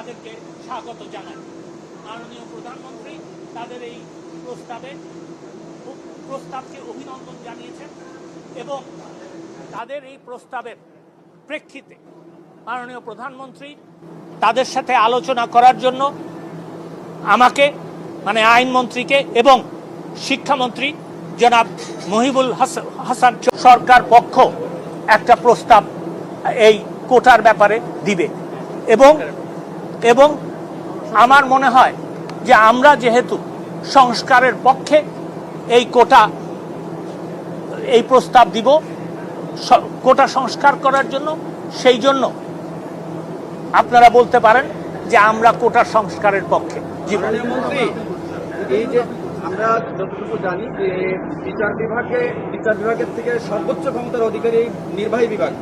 তাদেরকে স্বাগত জানাই। মাননীয় প্রধানমন্ত্রী তাদের এই প্রস্তাবে প্রস্তাবকে অভিনন্দন জানিয়েছেন এবং তাদের এই প্রস্তাবের প্রেক্ষিতে মাননীয় প্রধানমন্ত্রী তাদের সাথে আলোচনা করার জন্য আমাকে মানে আইনমন্ত্রীকে এবং শিক্ষামন্ত্রী জনাব মহিবুল হাস- হাসান সরকার পক্ষ একটা প্রস্তাব এই কোটার ব্যাপারে দিবে এবং এবং আমার মনে হয় যে আমরা যেহেতু সংস্কারের পক্ষে এই কোটা, এই প্রস্তাব দিব কোটা সংস্কার করার জন্য, সেই জন্য আপনারা বলতে পারেন যে আমরা কোটা সংস্কারের পক্ষে আমরা বিচার বিভাগে, বিচার বিভাগের থেকে সর্বোচ্চ ক্ষমতার অধিকারী নির্বাহী বিভাগ।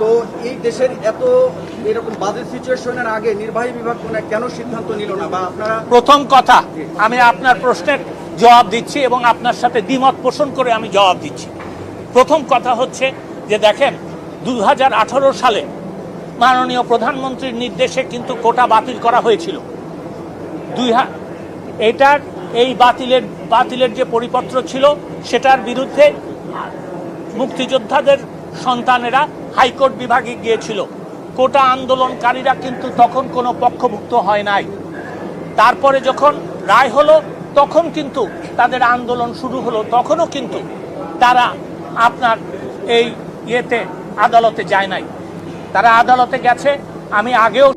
তো এই দেশের এত এরকম বাজে সিচুয়েশনের আগে নির্বাহী বিভাগ কোনো সিদ্ধান্ত নিল না? বা আপনারা প্রথম কথা, আমি আপনার প্রশ্নের জবাব দিচ্ছি এবং আপনার সাথে দ্বিমত পোষণ করে আমি জবাব দিচ্ছি। প্রথম কথা হচ্ছে যে দেখেন দু হাজার আঠারো সালে মাননীয় প্রধানমন্ত্রীর নির্দেশে কিন্তু কোটা বাতিল করা হয়েছিল। দুই এটার এই বাতিলের বাতিলের যে পরিপত্র ছিল, সেটার বিরুদ্ধে মুক্তিযোদ্ধাদের সন্তানেরা হাইকোর্ট বিভাগে গিয়েছিল। কোটা আন্দোলনকারীরা কিন্তু তখন কোনো পক্ষভুক্ত হয় নাই। তারপরে যখন রায় হলো, তখন কিন্তু তাদের আন্দোলন শুরু হলো। তখনও কিন্তু তারা আপনার এই ইয়েতে আদালতে যায় নাই। তারা আদালতে গেছে। আমি আগেও